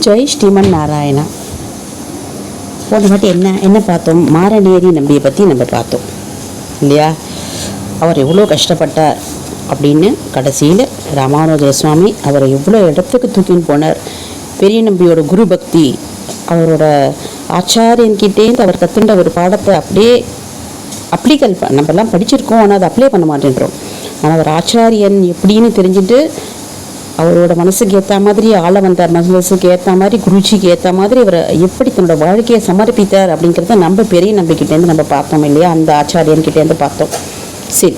ஜெய் ஸ்ரீமன் நாராயணா. போன வாட்டி என்ன என்ன பார்த்தோம்? மாரநேரி நம்பியை பற்றி நம்ம பார்த்தோம். இல்லையா? அவர் எவ்வளோ கஷ்டப்பட்டார் அப்படின்னு கடைசியில் ராமானுஜ சுவாமி அவரை எவ்வளோ இடத்துக்கு தூக்கின்னு போனார். பெரிய நம்பியோட குரு பக்தி அவரோட ஆச்சாரியன்கிட்டேருந்து அவர் கற்றுண்ட ஒரு பாடத்தை அப்படியே அப்ளிகல் நம்மலாம் படிச்சிருக்கோம் ஆனால் அதை அப்ளை பண்ண மாட்டேன்றோம். ஆனால் அவர் ஆச்சாரியன் எப்படின்னு தெரிஞ்சுட்டு அவரோட மனசுக்கு ஏற்ற மாதிரி ஆள வந்தார் மனசுக்கு ஏற்ற மாதிரி குருஜிக்கு ஏற்ற மாதிரி இவர் எப்படி தன்னோட வாழ்க்கையை சமர்ப்பித்தார் அப்படிங்கிறத நம்ம பெரிய நம்பிக்கிட்டேருந்து நம்ம பார்த்தோம் இல்லையா? அந்த ஆச்சாரியன்கிட்டேருந்து பார்த்தோம். சரி.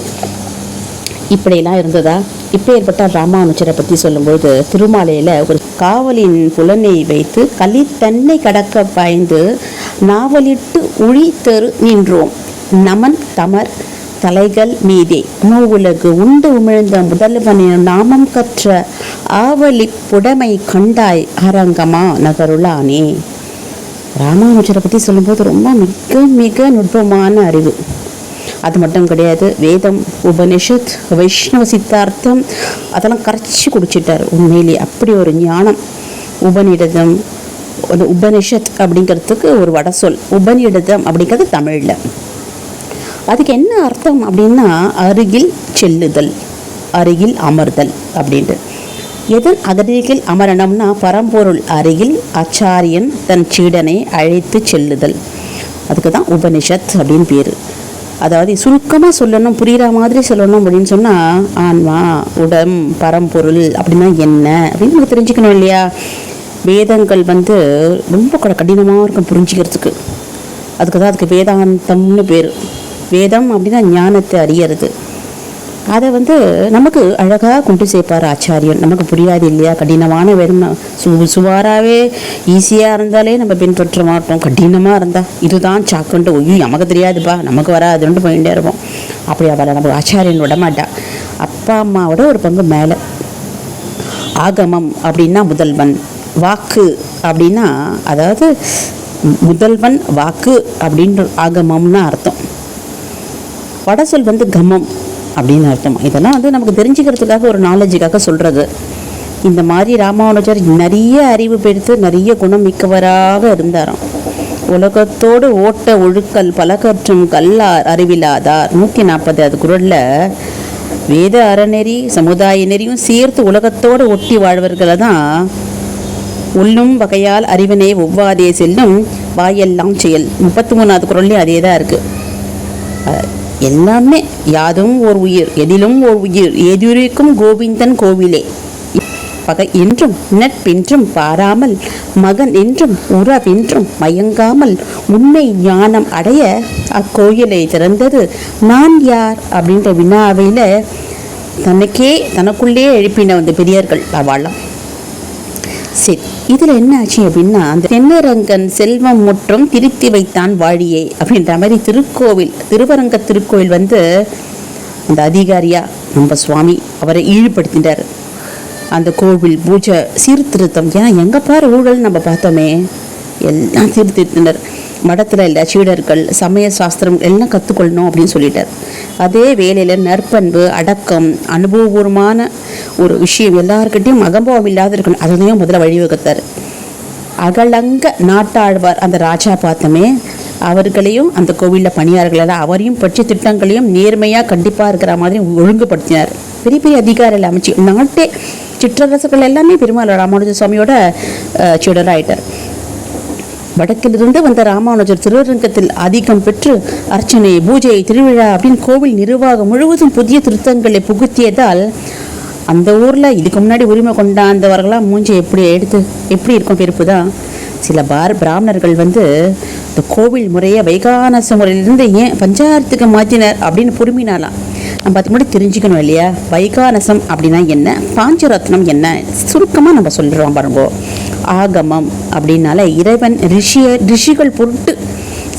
இப்படியெல்லாம் இருந்ததா? இப்போ ஏற்பட்ட ராமானுஜரை பற்றி சொல்லும்போது திருமாலையில் ஒரு காவலின் புலனை வைத்து களி தன்னை கடக்க பாய்ந்து நாவலிட்டு உழி தெரு நின்றோம். நமன் தமர் தலைகள் மீதே. மூவுலகு உண்டு உமிழ்ந்த முதல்வனின் நாமம் கற்ற ஆவலி புடமை கண்டாய் அரங்கமா நகருளானே. ராமானுஜரை பற்றி சொல்லும்போது ரொம்ப மிக மிக நுட்பமான அறிவு. அது மட்டும் கிடையாது வேதம் உபனிஷத் வைஷ்ணவ சித்தார்த்தம் அதெல்லாம் கரைச்சி குடிச்சிட்டார். உண்மையிலே அப்படி ஒரு ஞானம் உபநிடதம் ஒரு உபனிஷத் அப்படிங்கிறதுக்கு ஒரு வட சொல் உபநிடதம் அப்படிங்கிறது தமிழில். அதுக்கு என்ன அர்த்தம் அப்படின்னா அருகில் செல்லுதல் அருகில் அமர்தல் அப்படின்ட்டு. எதன் அகதியில் அமரணம்னா பரம்பொருள் அருகில் ஆச்சாரியன் தன் சீடனை அழைத்து செல்லுதல். அதுக்கு தான் உபனிஷத் அப்படின்னு பேர். அதாவது சுருக்கமாக சொல்லணும் புரிகிற மாதிரி சொல்லணும் அப்படின்னு சொன்னால் ஆன்மா உடம் பரம்பொருள் அப்படின்னா என்ன அப்படின்னு நம்ம தெரிஞ்சுக்கணும் இல்லையா? வேதங்கள் வந்து ரொம்ப கடினமாக இருக்கும் புரிஞ்சுக்கிறதுக்கு. அதுக்கு தான் அதுக்கு வேதாந்தம்னு பேர். வேதம் அப்படின்னா ஞானத்தை அறியறது. அதை வந்து நமக்கு அழகாக கொண்டு சேர்ப்பார் ஆச்சாரியன். நமக்கு புரியாது இல்லையா? கடினமான வேதம். சு சுவாராகவே ஈஸியாக இருந்தாலே நம்ம பின்பற்ற மாட்டோம். கடினமாக இருந்தால் இதுதான் சாக்குன்ட்டு ஐயோ நமக்கு தெரியாதுப்பா. நமக்கு வராதுன்ட்டு போயிட்டே இருப்போம். அப்படி அவரை நம்ம ஆச்சாரியன் விட மாட்டா. அப்பா அம்மாவோட ஒரு பங்கு மேலே. ஆகமம் அப்படின்னா முதல்வன். வாக்கு அப்படின்னா அதாவது முதல்வன் வாக்கு அப்படின்ற ஆகமம்னு அர்த்தம். வடசொல் வந்து கமம் அப்படின்னு அர்த்தம். இதெல்லாம் வந்து நமக்கு தெரிஞ்சுக்கிறதுக்காக ஒரு நாலேஜுக்காக சொல்கிறது இந்த மாதிரி ராமானுஜர் நிறைய அறிவு பெற்று நிறைய குணம் மிக்கவராக இருந்தாராம். உலகத்தோடு ஓட்ட ஒழுக்கல் பல கற்றும் கல்லார் அறிவிலாதார் நூற்றி நாற்பது அது குரலில் வேத அறநெறி சமுதாய நெறியும் சேர்த்து உலகத்தோடு ஒட்டி வாழ்வர்களை தான் உள்ளும் வகையால் அறிவினை ஒவ்வாதே செல்லும் வாயெல்லாம் செயல். முப்பத்தி மூணாவது குரல்லையும் அதே தான் இருக்குது எல்லாமே யாதும் ஓர் உயிர் எதிலும் ஓர் உயிர் எதிரிக்கும் கோவிந்தன் கோவிலே. பகை என்றும் நட்பென்றும் பாராமல் மகன் என்றும் உறவென்றும் மயங்காமல் உண்மை ஞானம் அடைய அக்கோயிலை திறந்தது. நான் யார்? அப்படின்ற வினாவையில் தனக்கே தனக்குள்ளே எழுப்பின அந்த பெரியார்கள் அவளாம் சரி இதில் என்ன ஆச்சு அப்படின்னா அந்த தென்னரங்கன் செல்வம் முற்றும் திருத்தி வைத்தான் வாழியை அப்படின்ற மாதிரி திருக்கோவில் திருவரங்க திருக்கோவில் வந்து அந்த அதிகாரியா நம்ம சுவாமி அவரை ஈடுபடுத்திட்டார் அந்த கோவில் பூஜை சீர்திருத்தம். ஏன்னா எங்கே பாரு ஊழல் நம்ம பார்த்தோமே. எல்லாம் சீர்திருத்தினர். மடத்தில் இல்லை சீடர்கள் சமய சாஸ்திரம் எல்லாம் கற்றுக்கொள்ளணும் அப்படின்னு சொல்லிட்டார். அதே வேலையில் நற்பண்பு அடக்கம் அனுபவபூர்வமான ஒரு விஷயம் எல்லாருக்கிட்டையும் அகம்பவம் இல்லாத இருக்கணும் அதுதான் முதல்ல வழிவகுத்தார். அகலங்க நாட்டாழ்வார் அந்த ராஜா பார்த்தமே அவர்களையும் அந்த கோவிலில் பணியாளர்களெல்லாம் அவரையும் பற்றி திட்டங்களையும் நேர்மையாக கண்டிப்பாக இருக்கிற மாதிரி ஒழுங்குபடுத்தினார். பெரிய பெரிய அதிகாரிகள் அமைச்சு நாட்டே சிற்றரசுகள் எல்லாமே பெருமாள் ராமானுஜ சுவாமியோட சுடராயிட்டார். வடக்கிலிருந்து வந்த ராமானுஜர் திருவரங்கத்தில் அதிகம் பெற்று அர்ச்சனை பூஜை திருவிழா அப்படின்னு கோவில் நிர்வாகம் முழுவதும் புதிய திருத்தங்களை புகுத்தியதால் அந்த ஊரில் இதுக்கு முன்னாடி உரிமை கொண்டாந்தவர்களாம் மூஞ்சி எப்படி எடுத்து எப்படி இருக்கும் பெருப்பு தான் சில பார் பிராமணர்கள் வந்து இந்த கோவில் முறையை வைகானச முறையிலிருந்து ஏன் பஞ்சாயத்துக்கு மாற்றினர் அப்படின்னு புரிமினாலாம் நம்ம அதுக்கு முன்னாடி தெரிஞ்சுக்கணும் இல்லையா? வைகானசம் அப்படின்னா என்ன? பாஞ்சரத்னம் என்ன? சுருக்கமாக நம்ம சொல்லிடுறோம் பாருங்க. ஆகமம் அப்படின்னால இறைவன் ரிஷிய ரிஷிகள் பொருட்டு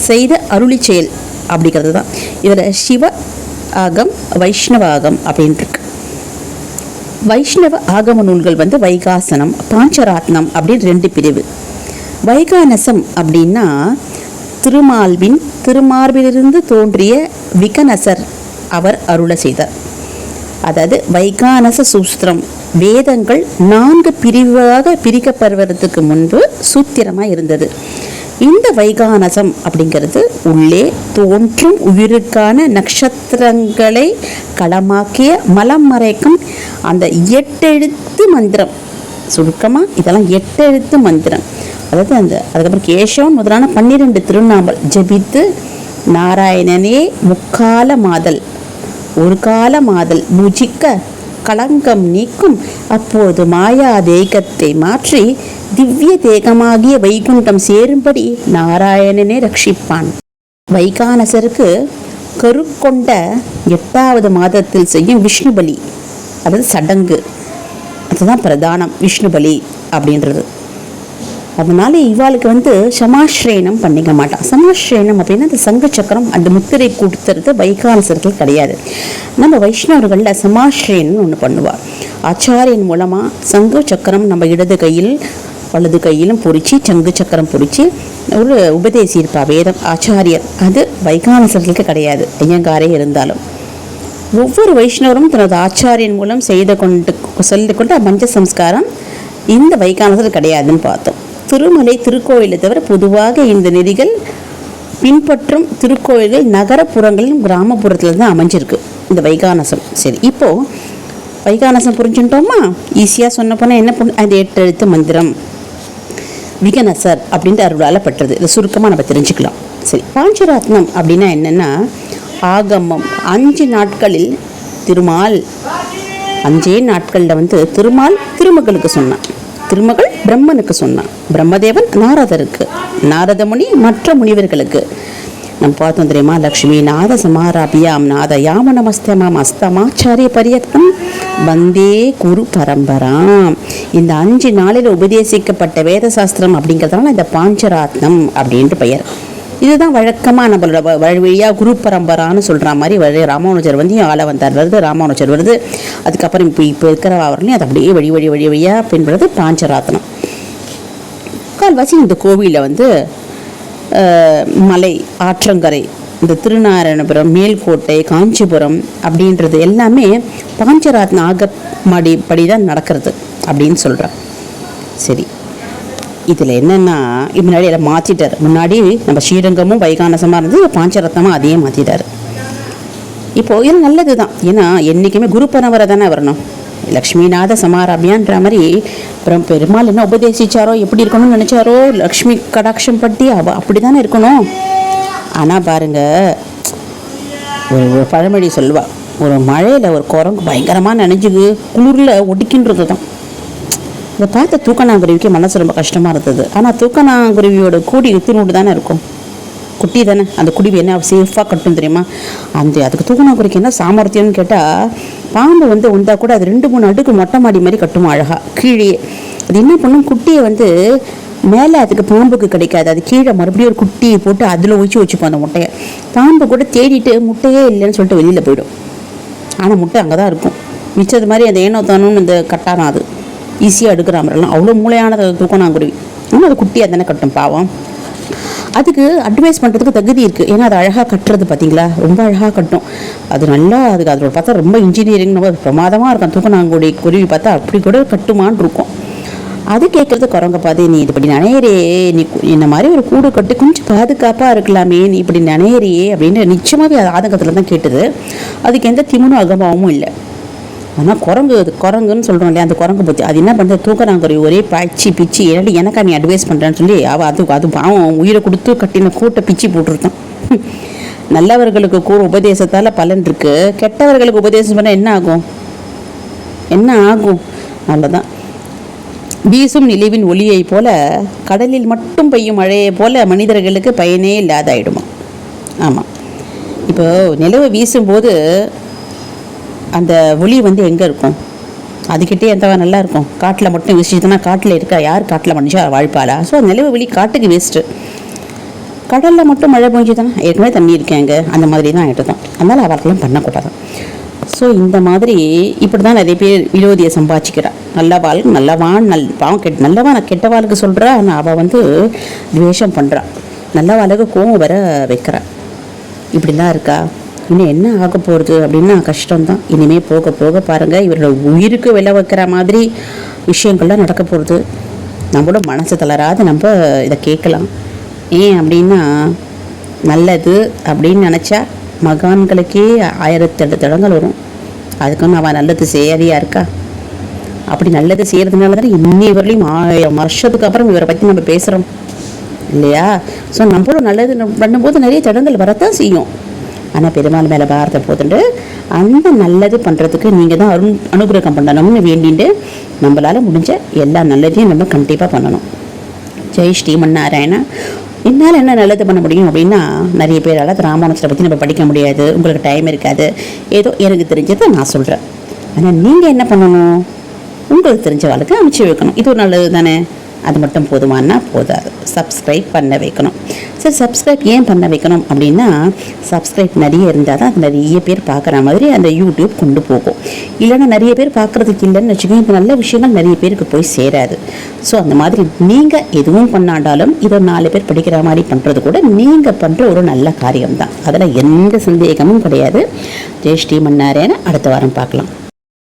செய்த அருளி செயல் அப்படிங்கிறது தான் இதில் சிவ ஆகம் வைஷ்ணவ ஆகம் அப்படின்ட்டு இருக்கு. வைஷ்ணவ ஆகம நூல்கள் வந்து வைகாசனம் பாஞ்சராத்னம் அப்படின்னு ரெண்டு பிரிவு. வைகானசம் அப்படின்னா திருமால்வின் திருமார்பிலிருந்து தோன்றிய விகனசர் அவர் அருள செய்தார். அதாவது வைகானச சூஸ்திரம் வேதங்கள் நான்கு பிரிவாக பிரிக்கப்படுவதற்கு முன்பு சூத்திரமாக இருந்தது. இந்த வைகானசம் அப்படிங்கிறது உள்ளே தோன்றும் உயிருக்கான நட்சத்திரங்களை களமாக்கிய மலம் மறைக்கும் அந்த எட்டெழுத்து மந்திரம். சுருக்கமாக இதெல்லாம் எட்டெழுத்து மந்திரம். அதாவது அந்த அதுக்கப்புறம் கேசவன் முதலான பன்னிரெண்டு திருநாமல் ஜெபித்து நாராயணனே முக்கால மாதல் ஒரு கால மாதல் பூஜிக்க களங்கம் நீக்கும். அப்போது மாயா தேகத்தை மாற்றி திவ்ய தேகமாகிய வைகுண்டம் சேரும்படி நாராயணனே ரட்சிப்பான். வைகானசருக்கு கருக்கொண்ட எட்டாவது மாதத்தில் செய்யும் விஷ்ணு பலி. அதாவது சடங்கு. அதுதான் பிரதானம். விஷ்ணு பலி அப்படின்றது. அதனால இவாளுக்கு வந்து சமாஸ்ரேனம் பண்ணிக்க மாட்டான் சமாஸ்ரேனம் அப்படின்னா அந்த சங்க சக்கரம் அந்த முத்திரை கொடுத்துறது வைகானசர்கள் கிடையாது. நம்ம வைஷ்ணவர்களில் சமாஸ்ரேனம் ஒன்று பண்ணுவார் ஆச்சாரியன் மூலமாக சங்க சக்கரம் நம்ம இடது கையில் வலது கையிலும் பொறிச்சு சங்கு சக்கரம் பொறிச்சு ஒரு உபதேசி இருப்பா வேதம் ஆச்சாரியர். அது வைகானசர்களுக்கு கிடையாது ஐயங்காரே இருந்தாலும். ஒவ்வொரு வைஷ்ணவரும் தனது ஆச்சாரியன் மூலம் செய்து கொண்டு சொல்லி கொண்டு மஞ்ச சம்ஸ்காரம் இந்த வைகானசர் கிடையாதுன்னு பார்த்தோம். திருமலை திருக்கோயிலை தவிர பொதுவாக இந்த நெறிகள் பின்பற்றும் திருக்கோயில்கள் நகரப்புறங்களிலும் கிராமப்புறத்தில் தான் அமைஞ்சிருக்கு. இந்த வைகானசம். சரி இப்போது வைகானசம் புரிஞ்சுட்டோமா? ஈஸியாக சொன்ன போனால் என்ன பண்ண அந்த எட்டு எழுத்து மந்திரம். விகனசர் அப்படின்ற அருளாலப்பட்டது இதை சுருக்கமாக நம்ம தெரிஞ்சுக்கலாம். சரி பாஞ்சராத்னம் அப்படின்னா என்னென்னா ஆகமம். அஞ்சு நாட்களில் திருமால் அஞ்சே நாட்களில் வந்து திருமால் திருமகளுக்கு சொன்னான். திருமகள் பிரம்மனுக்கு சொன்னான். பிரம்மதேவன் நாரதருக்கு நாரதமுனி மற்ற முனிவர்களுக்கு. நம்ம பார்த்தோம் தெரியுமா லக்ஷ்மி நாத சமாராபியாம் நாத யாம நமஸ்தமாம் அஸ்தமாச்சாரிய பரியத்தம் வந்தே குரு பரம்பராம். இந்த அஞ்சு நாளில் உபதேசிக்கப்பட்ட வேத சாஸ்திரம் அப்படிங்கிறதுனால இந்த பாஞ்சராத்னம் அப்படின்ட்டு பெயர். இதுதான் வழக்கமாக நம்மளோட வழி வழியாக குரு பரம்பரான்னு சொல்கிற மாதிரி வழி ராமானுஜர் வந்து ஆள வந்தார். வருது ராமானுஜர் வருது. அதுக்கப்புறம் இப்போ இப்போ இருக்கிற வரலையும் அது அப்படியே வழி வழி வழி வழியாக பின்படுறது பாஞ்சராத்னம் கால்வாசி இந்த கோவிலில் வந்து மலை ஆற்றங்கரை இந்த திருநாராயணபுரம் மேல்கோட்டை காஞ்சிபுரம் அப்படின்றது எல்லாமே பாஞ்சராத்ன ஆகப்படி படி தான் நடக்கிறது அப்படின்னு சொல்கிறேன் சரி. இதில் என்னென்னா முன்னாடி எல்லாம் மாற்றிட்டார் முன்னாடி நம்ம ஸ்ரீரங்கமும் வைகானசமாக இருந்தது பாஞ்சரத்னமாக அதையே மாற்றிட்டார் இப்போ இது நல்லது தான் ஏன்னா என்றைக்குமே குரு பரம்பரை தானே வரணும். லக்ஷ்மிநாத சமாராபியான்ற மாதிரி அப்புறம் பெருமாள் என்ன உபதேசிச்சாரோ எப்படி இருக்கணும்னு நினச்சாரோ லக்ஷ்மி கடாட்சம் பட்டி அவ அப்படி தானே இருக்கணும். ஆனால் பாருங்க ஒரு ஒரு பழமொழி சொல்லுவாள் ஒரு மழையில் ஒரு குரங்கு பயங்கரமாக நினைஞ்சுது குளிரில் ஒடுக்கின்றது தான் இதை பார்த்த தூக்கணாங்குருவிக்கு மனசு ரொம்ப கஷ்டமாக இருந்தது. ஆனால் தூக்கணாங்குருவியோட கூடி இத்தினோடு தானே இருக்கும். குட்டி தானே? அந்த குடிவை என்ன சேஃபாக கட்டும் தெரியுமா? அந்த அதுக்கு தூக்கணாங்குருவிக்கு என்ன சாமர்த்தியம்னு கேட்டால் பாம்பு வந்து வந்தா கூட அது ரெண்டு மூணு அடுக்கு மொட்டை மாடி மாதிரி கட்டுமா அழகாக கீழே. அது என்ன பண்ணும்? குட்டியை வந்து மேலே அதுக்கு பாம்புக்கு கிடைக்காது. அது கீழே மறுபடியும் ஒரு குட்டியை போட்டு அதில் ஒழிச்சு வச்சுப்போம் அந்த முட்டையை. பாம்பு கூட தேடிட்டு முட்டையே இல்லைன்னு சொல்லிட்டு வெளியில் போயிடும். ஆனால் முட்டை அங்கே தான் இருக்கும். மிச்சது மாதிரி அந்த ஏனோ தானோன்னு இந்த கட்டாரம் அது. ஈஸியாக எடுக்கிற மாதிரிலாம் அவ்வளோ மூளையானது தூக்கணாங்குருவி ஆனால் அது குட்டியாக தானே கட்டும் பாவம். அதுக்கு அட்வைஸ் பண்ணுறதுக்கு தகுதி இருக்குது ஏன்னா அது அழகாக கட்டுறது பார்த்தீங்களா ரொம்ப அழகாக கட்டும். அது நல்லா அதுக்கு அதோட பார்த்தா ரொம்ப இன்ஜினியரிங் ரொம்ப பிரமாதமாக இருக்கும். தூக்கணாங்குடி குருவி பார்த்தா அப்படி கூட கட்டுமான்னு இருக்கும். அது கேட்குறது குரங்க பாதி. நீ இது இப்படி நனையறே நீ இந்த மாதிரி ஒரு கூடு கட்டி கொஞ்சம் பாதுகாப்பாக இருக்கலாமே நீ இப்படி நினையறியே அப்படின்னு நிச்சயமாகவே அது ஆதங்கத்தில் தான் கேட்டது. அதுக்கு எந்த திமுனும் அகமாவும் இல்லை. ஆனால் குரங்கு அது குரங்குன்னு சொல்கிறோம் இல்லையா அந்த குரங்கு பற்றி அது என்ன பண்ணுறது தூக்குறாங்க ஒரே பாய்ச்சி பிச்சு ஏன்டி எனக்கா நீ அட்வைஸ் பண்ணுறேன்னு சொல்லி அவள் அது அது பாவம் உயிரை கொடுத்து கட்டின கூட்டை பிச்சு போட்டிருக்கான். நல்லவர்களுக்கு கூற உபதேசத்தால் பலன் இருக்குது கெட்டவர்களுக்கு உபதேசம் பண்ணால் என்ன ஆகும்? என்ன ஆகும்? அவ்வளோதான் வீசும் நிலவின் ஒளியை போல கடலில் மட்டும் பெய்யும் மழையை போல மனிதர்களுக்கு பயனே இல்லாதாயிடுமா? ஆமாம் இப்போ நிலவு வீசும்போது அந்த ஒளி வந்து எங்கே இருக்கும்? அதுக்கிட்டே எந்தவா நல்லா இருக்கும். காட்டில் மட்டும் வீசிச்சுன்னா காட்டில் இருக்கா? யார் காட்டில் மனுஷா? வாழ்ப்பாளா? ஸோ நிலவு வெளி காட்டுக்கு வேஸ்ட்டு கடலில் மட்டும் மழை பெஞ்சுதுன்னா ஏற்கனவே தண்ணி இருக்கேங்க அந்த மாதிரி தான் ஆகிட்டு தான் அதனால் அவர்களெலாம் பண்ணக்கூடாது ஸோ இந்த மாதிரி இப்படி தான் நிறைய பேர் விரோதியை சம்பாதிச்சிக்கிறா. நல்ல வாழ்க்கை நல்லவான் நல் பாவம் கெட் நல்லவா நான் கெட்ட வாழ்க்கை சொல்கிறா ஆனால் அவள் வந்து துவேஷம் பண்ணுறான் நல்ல வாழ்க்கை கோவம் வர வைக்கிறா. இப்படிலாம் இருக்கா? இன்னும் என்ன ஆக போகிறது அப்படின்னா கஷ்டம்தான். இனிமேல் போக போக பாருங்கள் இவரோட உயிருக்கு விலை வைக்கிற மாதிரி விஷயங்கள்லாம் நடக்க போகிறது நம்மளோட மனசு தளராது நம்ம இதை கேட்கலாம். ஏன் அப்படின்னா நல்லது அப்படின்னு நினச்சா மகான்களுக்கே ஆயிரத்தெட்டு தடங்கள் வரும். அதுக்குன்னு அவன் நல்லது சேவையாக இருக்கா? அப்படி நல்லது செய்கிறதுனால தானே இன்னி வரலையும் ஆயிரம் வருஷத்துக்கு அப்புறம் இவரை பற்றி நம்ம பேசுகிறோம் இல்லையா? ஸோ நம்மளும் நல்லது பண்ணும்போது நிறைய தடங்கள் வரத்தான் செய்யும். ஆனால் பெருமாள் மேலே பாரத்தை போட்டுட்டு அந்த நல்லது பண்ணுறதுக்கு நீங்கள் தான் அருண் அனுகிரகம் பண்ணணும்னு வேண்டிட்டு நம்மளால் முடிஞ்ச எல்லா நல்லதையும் நம்ம கண்டிப்பாக பண்ணணும். ஜெய் ஸ்ரீமன்னாராயணா. என்னால் என்ன நல்லது பண்ண முடியும் அப்படின்னா நிறைய பேரால் ராமானுஜரை பற்றி நம்ம படிக்க முடியாது உங்களுக்கு டைம் இருக்காது. ஏதோ எனக்கு தெரிஞ்சதை நான் சொல்கிறேன் ஆனால் நீங்கள் என்ன பண்ணணும்? உங்களுக்கு தெரிஞ்ச வாழ்க்கை அமைச்சு வைக்கணும். இது ஒரு நல்லது தானே அது மட்டும் போதுமானா போதாது. சப்ஸ்கிரைப் பண்ண வைக்கணும். சரி சப்ஸ்கிரைப் ஏன் பண்ண வைக்கணும் அப்படின்னா சப்ஸ்கிரைப் நிறைய இருந்தால் தான் அது நிறைய பேர் பார்க்குற மாதிரி அந்த யூடியூப் கொண்டு போகும். இல்லைன்னா நிறைய பேர் பார்க்குறதுக்கு இல்லைன்னு வச்சுக்கோங்க இப்போ நல்ல விஷயங்கள் நிறைய பேருக்கு போய் சேராது. ஸோ அந்த மாதிரி நீங்கள் எதுவும் பண்ணாண்டாலும் இதை நாலு பேர் படிக்கிற மாதிரி பண்ணுறது கூட நீங்கள் பண்ணுற ஒரு நல்ல காரியம்தான். அதில் எந்த சந்தேகமும் கிடையாது. ஜெயஸ்ரீ மன்னாரேன்னு அடுத்த வாரம் பார்க்கலாம்.